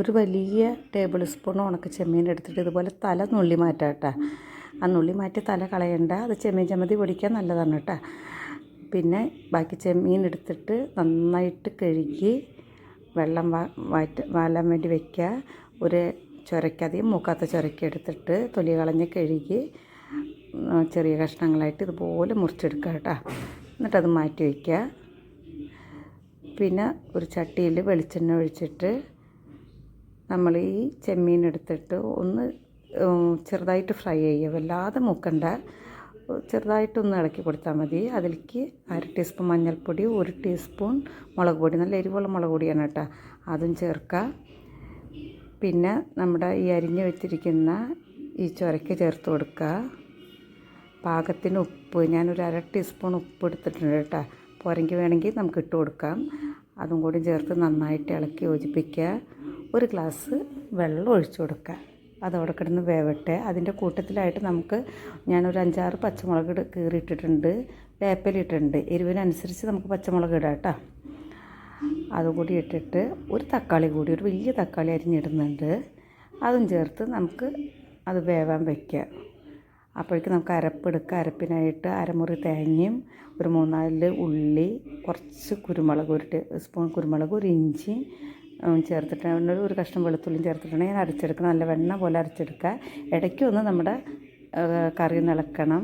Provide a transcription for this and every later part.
ഒരു വലിയ table spoon ഉണക്ക ചെമ്മീൻ എടുത്തിട്ട് ഇതുപോലെ തല നുള്ളി മാറ്റാം കേട്ടോ. ആ നുള്ളി മാറ്റി തല കളയണ്ട. അത് ചെമ്മീൻ ചമ്മന്തി പൊടിക്കാൻ നല്ലതാണ് കേട്ടോ. പിന്നെ ബാക്കി ചെമ്മീൻ എടുത്തിട്ട് നന്നായിട്ട് കഴുകി വെള്ളം വാറ്റ് വാലാൻ വേണ്ടി വെക്കുക. ഒരു ചൊരക്കധികം മൂക്കാത്ത ചൊരക്ക എടുത്തിട്ട് തൊലി കളഞ്ഞ് കഴുകി ചെറിയ കഷ്ണങ്ങളായിട്ട് ഇതുപോലെ മുറിച്ചെടുക്കുക കേട്ടോ. എന്നിട്ടത് മാറ്റി വയ്ക്കുക പിന്നെ ഒരു ചട്ടിയിൽ വെളിച്ചെണ്ണ ഒഴിച്ചിട്ട് നമ്മൾ ഈ ചെമ്മീൻ എടുത്തിട്ട് ഒന്ന് ചെറുതായിട്ട് ഫ്രൈ ചെയ്യുക. വല്ലാതെ മൂക്കണ്ട. ചെറുതായിട്ടൊന്ന് ഇളക്കി കൊടുത്താൽ മതി. അതിലേക്ക് അര ടീസ്പൂൺ മഞ്ഞൾപ്പൊടി ഒരു ടീസ്പൂൺ മുളക് പൊടി. നല്ല എരിവുള്ള മുളക് പൊടിയാണ് കേട്ടോ. അതും ചേർക്കുക. പിന്നെ നമ്മുടെ ഈ അരിഞ്ഞ് വെച്ചിരിക്കുന്ന ഈ ചുരക്ക് ചേർത്ത് കൊടുക്കുക. പാകത്തിന് ഉപ്പ്. ഞാനൊരു അര ടീസ്പൂൺ ഉപ്പ് എടുത്തിട്ടുണ്ട് കേട്ടോ. പോരെങ്കിൽ വേണമെങ്കിൽ നമുക്ക് ഇട്ട് കൊടുക്കാം. അതും കൂടി ചേർത്ത് നന്നായിട്ട് ഇളക്കി യോജിപ്പിക്കുക. ഒരു ഗ്ലാസ് വെള്ളം ഒഴിച്ചു കൊടുക്കുക. അതവിടെ കിടന്ന് വേവട്ടെ. അതിന്റെ കൂട്ടത്തിലായിട്ട് നമുക്ക് ഞാനൊരു അഞ്ചാറ് പച്ചമുളക് കീറിയിട്ടിട്ടുണ്ട്. വേപ്പലിട്ടുണ്ട് എരിവിനനുസരിച്ച് നമുക്ക് പച്ചമുളക് ഇടാം കേട്ടോ. അതും കൂടി ഇട്ടിട്ട് ഒരു തക്കാളി കൂടി ഒരു വലിയ തക്കാളി അരിഞ്ഞിടുന്നുണ്ട്. അതും ചേർത്ത് നമുക്ക് അത് വേവാൻ വയ്ക്കുക. അപ്പോഴേക്ക് നമുക്ക് അരപ്പെടുക്കുക അരപ്പിനായിട്ട് അരമുറി തേങ്ങയും ഒരു മൂന്നാൽ ഉള്ളി കുറച്ച് കുരുമുളക് ഒരു സ്പൂൺ കുരുമുളക് ഒരു ഇഞ്ചി ചേർത്തിട്ട് ഒരു കഷ്ണം വെളുത്തുള്ളിയും ചേർത്തിട്ടുണ്ടെങ്കിൽ അരച്ചെടുക്കണം. നല്ല വെണ്ണ പോലെ അരച്ചെടുക്കുക. ഇടയ്ക്കൊന്ന് നമ്മുടെ കറി നിളക്കണം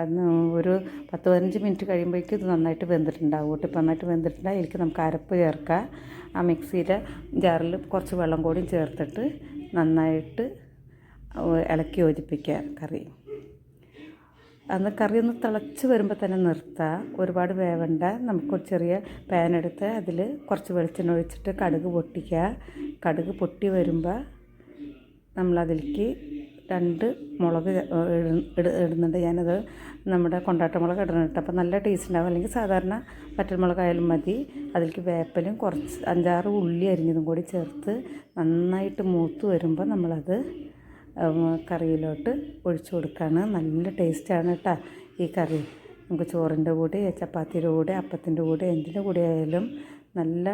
അത് ഒരു പത്ത് പതിനഞ്ച് മിനിറ്റ് കഴിയുമ്പോഴേക്കും ഇത് നന്നായിട്ട് വെന്തിട്ടുണ്ടാവും. കേട്ടോ ഇപ്പം നന്നായിട്ട് വെന്തിട്ടുണ്ടെങ്കിൽ എനിക്ക് നമുക്ക് അരപ്പ് ചേർക്കുക. ആ മിക്സിയുടെ ജാറിൽ കുറച്ച് വെള്ളം കൂടി ചേർത്തിട്ട് നന്നായിട്ട് ഇളക്കി യോജിപ്പിക്കുക കറി. അന്ന് കറി ഒന്ന് തിളച്ച് വരുമ്പോൾ തന്നെ നിർത്തുക ഒരുപാട് വേവണ്ട. നമുക്ക് ചെറിയ പാൻ എടുത്ത് അതിൽ കുറച്ച് വെളിച്ചെണ്ണ ഒഴിച്ചിട്ട് കടുക് പൊട്ടിക്കുക കടുക് പൊട്ടി വരുമ്പോൾ നമ്മളതിലേക്ക് രണ്ട് മുളക് ഇട- ഇട- ഇടുന്നുണ്ട്. ഞാനത് നമ്മുടെ കൊണ്ടാട്ട മുളക് ഇടുന്നുണ്ട് അപ്പോൾ നല്ല ടേസ്റ്റ് ഉണ്ടാവും. അല്ലെങ്കിൽ സാധാരണ വറ്റൽമുളകായാലും മതി. അതിലേക്ക് വേപ്പലും കുറച്ച് അഞ്ചാറ് ഉള്ളി അരിഞ്ഞതും കൂടി ചേർത്ത് നന്നായിട്ട് മൂത്ത് വരുമ്പോൾ നമ്മളത് കറിയിലോട്ട് ഒഴിച്ചു കൊടുക്കുകയാണ് നല്ല ടേസ്റ്റാണ് കേട്ടോ ഈ കറി. നമുക്ക് ചോറിന്റെ കൂടെ ചപ്പാത്തിയുടെ കൂടെ അപ്പത്തിന്റെ കൂടെ എന്തിന്റെ കൂടെ ആയാലും നല്ല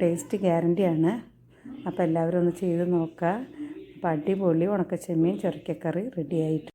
ടേസ്റ്റ് ഗ്യാരന്റിയാണ് അപ്പോൾ എല്ലാവരും ഒന്ന് ചെയ്ത് നോക്കുക. അപ്പോൾ അടിപൊളി ഉണക്കച്ചെമ്മീൻ ചൊരക്കക്കറി റെഡി ആയിട്ട്